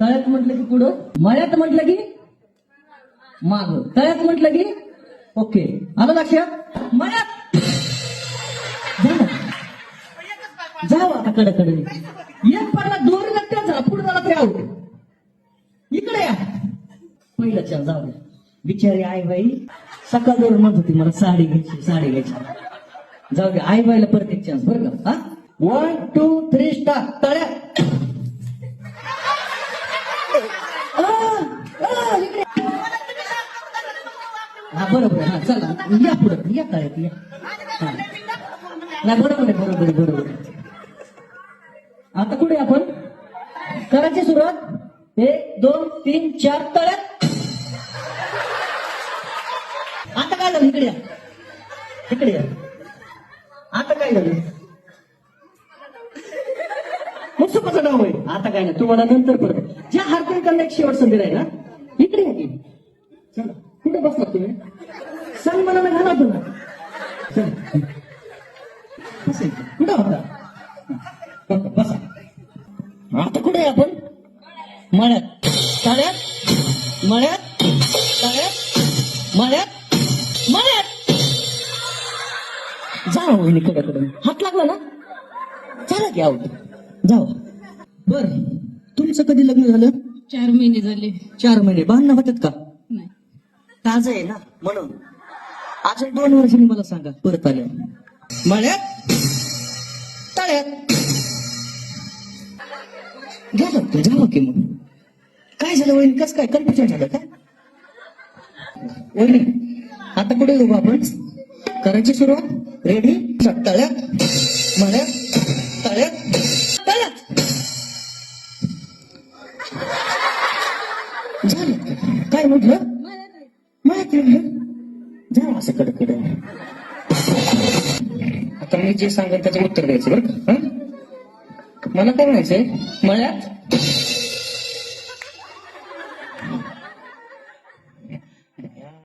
तळ्यात म्हटलं की पुढं? मळ्यात म्हटलं की माग. तळ्यात म्हटलं की ओके. आलं लक्षात मळ्यात! जा. आता कडे एक पडला दोन लागते झाला. पुढे झाला ते आऊट इकडे या. पहिला चल जाऊ बिचारी आई बाई सकाळ दोन म्हणत होती मला साडी घ्यायची साडी घ्यायची. जाऊ दे. आई बाईला परत एक चान्स बरं का? हा? वन टू थ्री स्टार तळ्या हा बरोबर हा चला. या पुढं या तळ्यात या. नाही बरोबर आहे बरोबर आहे बरोबर आता कुठे आपण? करायची सुरुवात? एक दोन तीन चार तळ्यात. आता काय झालं? इकडे या. इकडे या. आता काय झालं? मुस्तफाचा नाव आहे. आता काय नाही तुम्हाला नंतर परत. ज्या हारतील त्यांना एक शेवट संधी राहील ना इकडे चला कुठे बसला तुम्ही? सन्मानाने घाला तुला चला. कुठं होता? बसा, आता कुठे आहे आपण? मळ्यात. तळ्यात मळ्यात? तळ्यात मळ्यात? मळ्यात? जा वहिनी कडे कडे हात लागला ना? चला की आऊट जाऊ. बर. तुमचं कधी लग्न झालं? चार महिने झाले. चार महिने. भांडणं होतात का? नाही. ताज आहे ना म्हणून. अजून दोन वर्षांनी मला सांगा. परत आल्या मळ्यात. तळ्यात. गेलं तू जावं की मग. काय झालं वहिनी? कस काय? कन्फ्युजन झालं काय वहिनी आता कुठे उभा आपण? करायची सुरुवात? रेडी तळ्यात. मळ्यात. तळ्यात तळ्यात झालं काय म्हटलं? माहिती म्हटलं जा असं कडे कडे आता मी जे सांगेन त्याचं उत्तर द्यायचं बरं का? मला काय म्हणायचंय? मळ्यात?